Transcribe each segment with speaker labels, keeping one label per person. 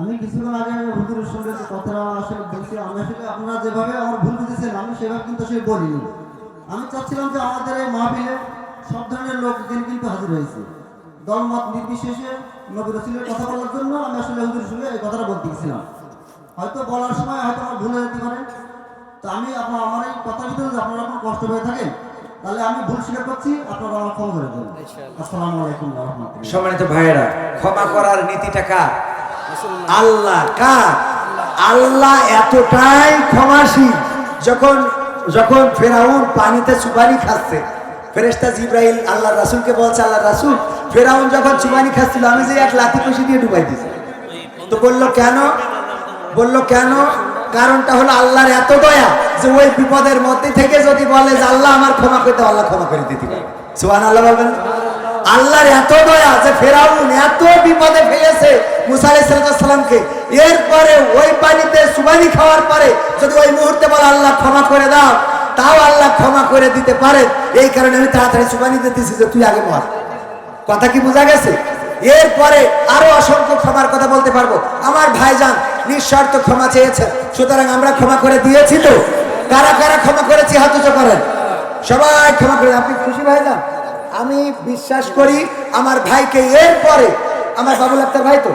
Speaker 1: আমি কিছুক্ষণ আগে হুজুরের সঙ্গে যে কথাটা আসলে বলছি আমি আসলে আপনারা যেভাবে আমার ভুল বুঝেছেন আমি সেভাবে কিন্তু আসলে বলিনি। আমি চাচ্ছিলাম যে আমাদের এই মাহফিলে সব ধরনের লোকজন কিন্তু হাজির হয়েছে। দলমত নির্বিশেষে নবী রসুলের কথা বলার জন্য আমি আসলে হুজুরের সঙ্গে এই কথাটা বলতে গেছিলাম। হয়তো বলার সময় হয়তো আমার ভুল হয়ে যেতে পারে। তো আমি আপনার আমার এই কথার ভিতরে আপনারা কোনো কষ্ট হয়ে থাকেন তাহলে আমি ভুল স্বীকার করছি আপনারা আমার ক্ষমা করে দেবেন। আসসালামু আলাইকুম রহমতুল্লাহ।
Speaker 2: সম্মানিত ভাইয়েরা ক্ষমা করার নীতিটা কার? আল্লাহ কার? আল্লাহ এতটাই ক্ষমাশীল। যখন যখন ফেরাউন পানিতে সুপারি খাচ্ছে ফেরেস্তা জিব্রাইল আল্লাহ রাসুলকে বলছে আল্লাহ রাসুল, ফেরাউন যখন চুবানি খাচ্ছিল, আমি যে এক লাথি কষি দিয়ে ডুবাই দিছি তো বলল, কেন? বলল, কেন? কারণটা হলো আল্লাহর এত দয়া যে ওই বিপদের মধ্যে থেকে যদি বলে যে আল্লাহ আমার ক্ষমা করতে আল্লাহ ক্ষমা করে দিতে পারে। সুহান আল্লাহ বলবেন। আল্লাহর এত দয়া যে ফেরাউন এত বিপদে ফেলেছে মুসা আলাইসালামকে এরপরে ওই পানিতে সুবানি খাওয়ার পরে যদি ওই মুহূর্তে বলে, আল্লাহ ক্ষমা করে দাও। তাও আল্লাহ ক্ষমা করে দিতে পারে। এই কারণে আমি তাড়াতাড়ি সুবানি দিতেছি যে তুই আগে মর। কথা কি বোঝা গেছে? এরপরে আরও অসংখ্য ক্ষমার কথা বলতে পারব। আমার ভাইজান নিঃস্বার্থ ক্ষমা চেয়েছে। সুতরাং আমরা ক্ষমা করে দিয়েছি তো। কারা কারা ক্ষমা করেছি হাত করেন? সবাই ক্ষমা করে আপনি খুশি ভাইজান? আমি বিশ্বাস করি আমার ভাইকে এর পরে, আমার বাবুল আক্তার ভাই তো,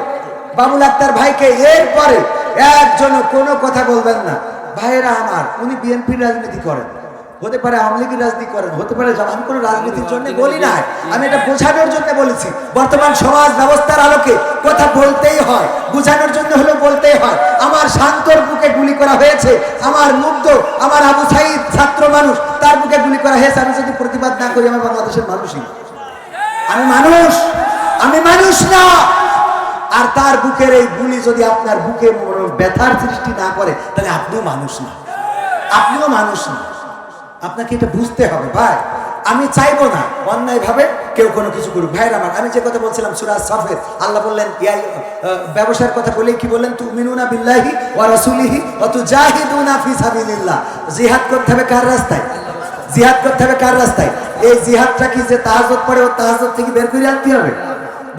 Speaker 2: বাবুল আক্তার ভাইকে এর পরে একজন কোনো কথা বলবেন না। ভাইয়েরা আমার, উনি বিএনপির রাজনীতি করেন। হতে পারে আওয়ামী লীগের রাজনীতি করেন হতে পারে আমি কোনো রাজনীতির জন্য বলি না আমি এটা বোঝানোর জন্য বলেছি। বর্তমান সমাজ ব্যবস্থার আলোকে কথা বলতেই হয় বোঝানোর জন্য হলেও বলতেই হয় আমার শান্তর বুকে গুলি করা হয়েছে আমার মুগ্ধ আমার আবু সাইদ ছাত্র মানুষ তার বুকে গুলি করা হয়েছে আমি যদি প্রতিবাদ না করি আমার বাংলাদেশের মানুষই। আমি মানুষ আমি মানুষ না। আর তার বুকের এই গুলি যদি আপনার বুকে ব্যথার সৃষ্টি না করে তাহলে আপনিও মানুষ না। আপনিও মানুষ না। আপনাকে এটা বুঝতে হবে, ভাই। আমি চাইব না অন্যায় ভাবে কেউ কোনো কিছু করুক। ভাইয়ের আমার, আমি যে কথা বলছিলাম সুরাজ সফেদ আল্লাহ বললেন ব্যবসার কথা বলে কি বললেন? তু মিনুনা বিল্লাহি ওয়া রাসূলিহি ওয়া তুজাহিদুনা ফি সাবিলিল্লাহ। জিহাদ করতে হবে কার রাস্তায়? জিহাদ করতে হবে কার রাস্তায়? এই জিহাদটা কি যে তাহাজ্জুদ পড়ে, ও তাহাজ্জুদ থেকে বের করে আনতে হবে?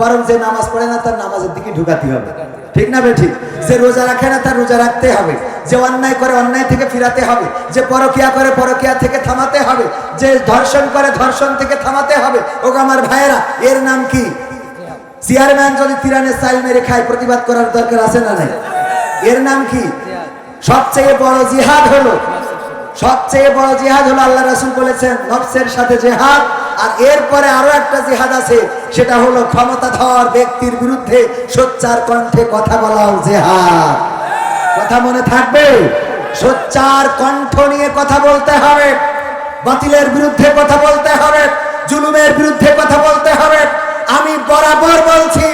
Speaker 2: বরং যে নামাজ পড়ে না, তার নামাজের দিকে ঢুকাতে হবে। ঠিক না বে ঠিক? যে রোজা রাখে না, তার রোজা রাখতে হবে। যে অন্যায় করে, অন্যায় থেকে ফিরাতে হবে। যে পরকিয়া করে, পরকিয়া থেকে থামাতে হবে। যে ধর্ষণ করে, ধর্ষণ থেকে থামাতে হবে। ও আমার ভাইয়েরা, এর নাম কি? চেয়ারম্যান যদি তিরানে সাইল মেরে খায়, প্রতিবাদ করার দরকার আছে না নাই? এর নাম কি? সবচেয়ে বড় জিহাদ হলো সবচেয়ে বড় জিহাদ হলো আল্লাহ রাসূল বলেছেন, নফসের সাথে জিহাদ, আর এরপরে আরও একটা জিহাদ আছে, সেটা হলো ক্ষমতাধর ব্যক্তির বিরুদ্ধে সোচ্চার কণ্ঠে কথা বলাও জিহাদ। কথা মনে থাকবে? সোচ্চার কণ্ঠ নিয়ে কথা বলতে হবে, বাতিলের বিরুদ্ধে কথা বলতে হবে, জুলুমের বিরুদ্ধে কথা বলতে হবে। আমি বরাবর বলছি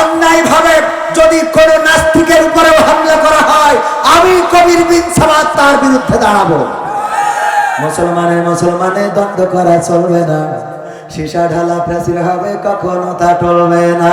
Speaker 2: অন্যায় ভাবে যদি কোনো নাস্তিকের উপরেও হামলা করা হয়, আমি কবির বিন সামাদ তার বিরুদ্ধে দাঁড়াবো। মুসলমানে মুসলমানে দ্বন্দ্ব করা চলবে না। সীসা ঢালা প্রাচীর হবে কখনো তা টলবে না।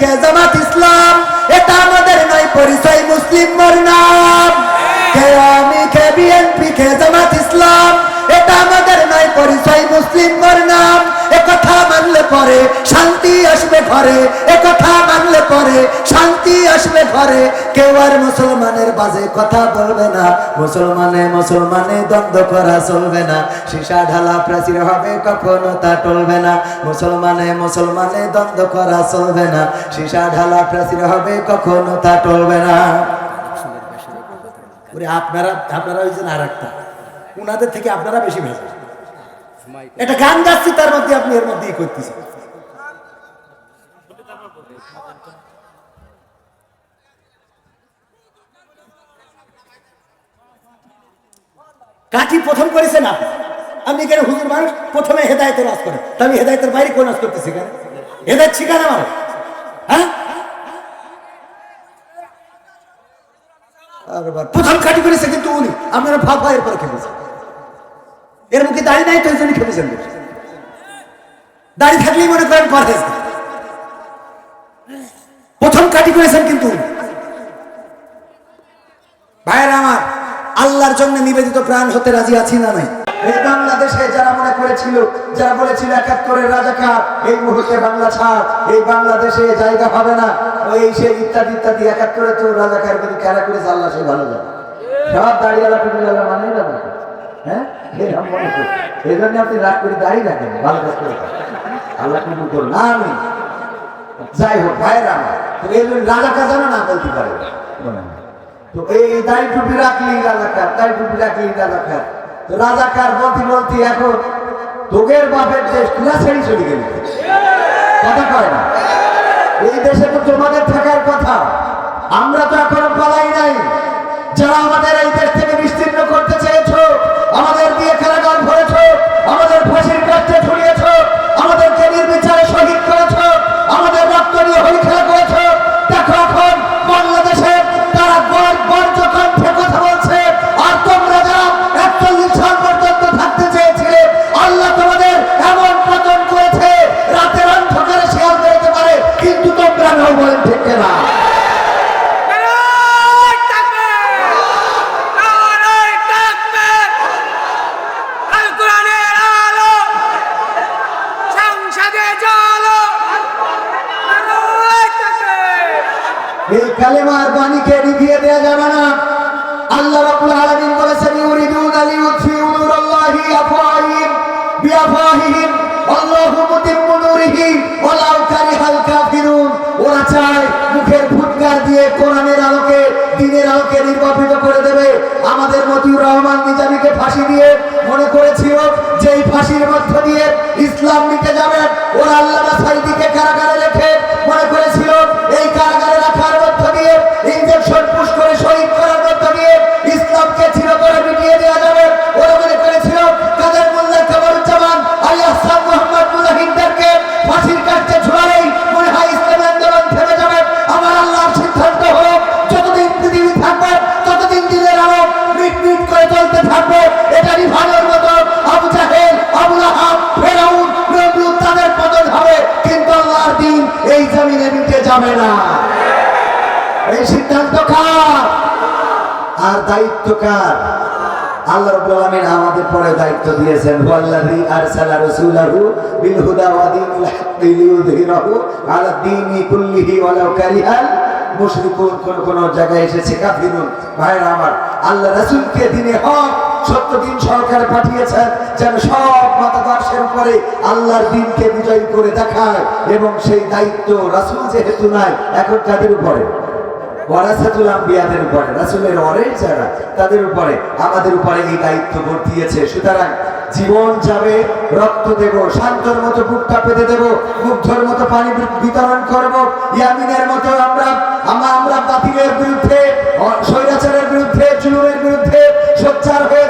Speaker 2: কে জামাত ইসলাম? এটা আমাদের নয়, পরিচয় মুসলিম মোর নাম কে আমি, কে বিএনপি, কে জামাত ইসলাম? এটা আমাদের নয়, পরিচয় মুসলিম নাম। একথা মানলে পরে শান্তি আসবে ঘরে। একথা মানলে পরে শান্তি আসবে ঘরে। কেউ আর মুসলমানের বাজে কথা বলবে না। মুসলমানে মুসলমানে দ্বন্দ্ব করা চলবে না। সীসা ঢালা প্রাচীর হবে, কখনো তা টলবে না। মুসলমানে মুসলমানে দ্বন্দ্ব করা চলবে না। সীসা ঢালা প্রাচীর হবে, কখনো তা টলবে না। আপনারা আপনারা ওই যে আর একটা উনাদের থেকে আপনারা বেশি ভেজা এটা গান গাচ্ছি, তার মধ্যে আপনি এর মধ্যেই করতেছেন। কাঠি প্রথম করেছেন আপনি? আপনি কেন হুজুর মানুষ, প্রথমে হেদায়তের রাজ করেন তা আমি হেদায়তের বাইরে কোন রাজ করতেছি কেন হেদায়ত শিখান আমার? হ্যাঁ? প্রথম কাটি করেছে কিন্তু উনি। আপনারা ফাফা এরপরে খেপেছেন এর মুখে দাঁড়িয়ে নাই তো জন্য খেপেছেন দাড়ি থাকলেই মনে করেন পরহেজ। প্রথম কাটি করেছেন কিন্তু। ভাইয়েরা আমার, আল্লাহর জন্য নিবেদিত প্রাণ হতে রাজি আছি না নাই? বাংলাদেশে যারা মনে করেছিল, যারা বলেছিল একাত্তরের রাজাকার এই মুহূর্তে বাংলা ছাড়, এই বাংলাদেশে জায়গা হবে না। ওই সেই ইত্যাদি ইত্যাদি একাত্তরে তো রাজাকার কিন্তু খেলা করেছে, আল্লাহ সে ভালো যাবে সব দাঁড়িয়ে টুপিওয়ালা মানেই না হ্যাঁ? জন্য আপনি রাগ করে দাঁড়িয়ে রাখেন ভালো কাজ করে আল্লাহ করুন আমি যাই হোক ভাইরা আমার এই জন্য না বলতে পারে। তো এই টুপি রাখলি টুপি রাখলি তো এখন তোগের বাপের দেশ ছেড়ে চলে গেল। কথা কয় না? এই দেশে তো তোমাদের থাকার কথা। আমরা তো এখনও পালাই নাই। যারা আমাদের
Speaker 3: সংসদে চলো নারায় তাকবীর!
Speaker 2: এই কালেমার বাণীকে নিভিয়ে দেওয়া যাবে না? আল্লাহ রাব্বুল আলামিন বলেছেন ইউরিদুন আলি ইউতফিউ নূরাল্লাহি আফওয়াহিম বিআফওয়াহিহিম কোরআনের আলোকে, দিনের আলোকে নির্বাপিত করে দেবে। আমাদের মতিউর রহমান নিজামীকে ফাঁসি দিয়ে মনে করেছিল যে এই ফাঁসির মধ্য দিয়ে ইসলাম নিতে যাবেন দায়িত্ব কার? আল্লাহ রাব্বুল আলামিন আমাদের পরে দায়িত্ব দিয়েছেন ওয়াল্লাযী আরসালা রাসূলাহু বিল হুদা ওয়া দীনিল আলা দীনি কুল্লিহি ওয়ালাউ কারিহাল মুশরিকুন। কোন কোন জায়গায় এসেছে? কাফিরুন ভাইরা আমার, আল্লাহ রাসূলকে দিনে হক সত্য দিন সরকারে পাঠিয়েছেন যেন সব মতাদর্শের উপরে আল্লাহর দিনকে বিজয়ী করে দেখায় এবং সেই দায়িত্ব রাসূল যেহেতু নাই, এখন তাদের উপরে? ওয়ারাসাতুল আম্বিয়াদের উপরে যারা, তাদের উপরে আমাদের উপরে এই দায়িত্ব দিয়েছে। সুতরাং জীবন যাবে, রক্ত দেব, শান্তর মতো বুকটা পেতে দেব, মুগ্ধর মতো পানি বিতরণ করব। ইয়ামিনের মতো আমরা আমরা আমরা বাতিলের বিরুদ্ধে স্বৈরাচারের বিরুদ্ধে, জুলুমের বিরুদ্ধে সোচ্চার হয়ে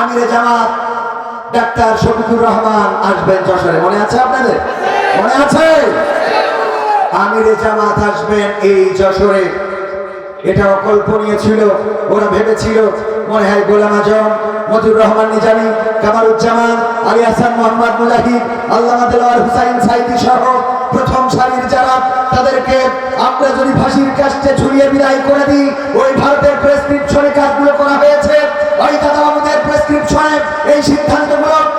Speaker 2: আমিরে জামাত, ডাক্তার শফিকুর রহমান আসবেন যশোরে। মনে আছে আপনাদের? মনে আছে? আমিরে জামাত আসবেন এই যশোরে। এটা অকল্পনীয় ছিল, ওরা ভেবেছিল। মনে হয় গোলাম আজম মজুর রহমান নিজামী, কামারুজ্জামান, আলী হাসান, মোহাম্মদ মুজাহিদ দেলোয়ার হুসাইন, সাইদি সহ প্রথম সারির যারা, তাদেরকে আমরা যদি ফাঁসির কাস্টে ঝুলিয়ে বিদায় করে দিই, ওই ভারতের প্রেসক্রিপশনে কাজগুলো করা হয়েছে। ওই দাদা বাবুদের প্রেসক্রিপশনে এই সিদ্ধান্তগুলো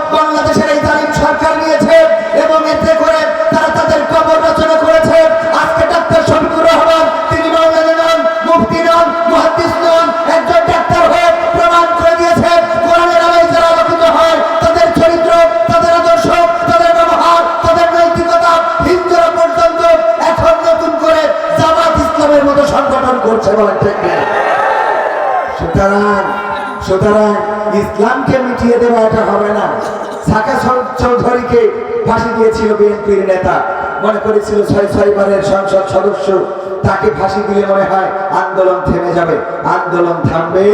Speaker 2: ইসলামকে মিটিয়ে দেওয়া এটা হবে না। সাকা চৌধুরীকে ফাঁসি দিয়েছিল বিএনপির নেতা। মনে করেছিল ছয় ছয় বারের সংসদ সদস্য, তাকে ফাঁসি দিলে মনে হয় আন্দোলন থেমে যাবে। আন্দোলন থামবে।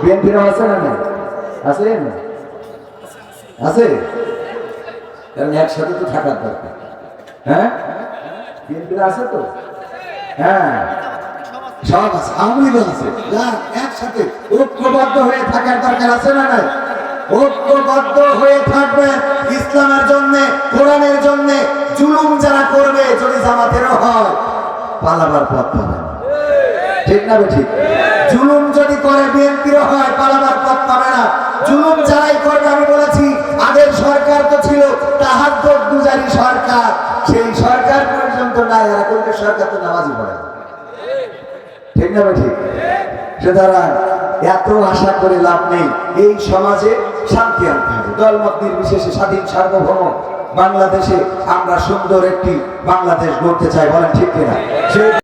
Speaker 2: বিএনপির আছে না নেই? আছে না? আছে? কারণ একসাথে তো থাকার দরকার। হ্যাঁ? বিএনপির আছে তো? হ্যাঁ। সব আছে আওয়ামী যার একসাথে ঐক্যবদ্ধ হয়ে থাকার দরকার আছে না নাই? ঐক্যবদ্ধ হয়ে থাকবে ইসলামের জন্য, কোরআনের জন্য, জুলুম যারা করবে, যদি জামাতেরও হয়, পালাবার পথ পাবে না। ঠিক না ঠিক জুলুম যদি করে বিএনপিরও হয়, পালাবার পথ পাবে না। জুলুম যারাই করবে, আমি বলেছি আগের সরকার তো ছিল তাহার দুজারি সরকার। সেই সরকার পর্যন্ত নাই, আর এখনকার সরকার তো নামাজি পড়ে না। না ঠিক। সুতরাং এত আশা করে লাভ নেই। এই সমাজে শান্তি আনতে হবে। দলমত নির্বিশেষে স্বাধীন, সার্বভৌম বাংলাদেশে আমরা সুন্দর একটি বাংলাদেশ গড়তে চাই, বলেন ঠিক কিনা?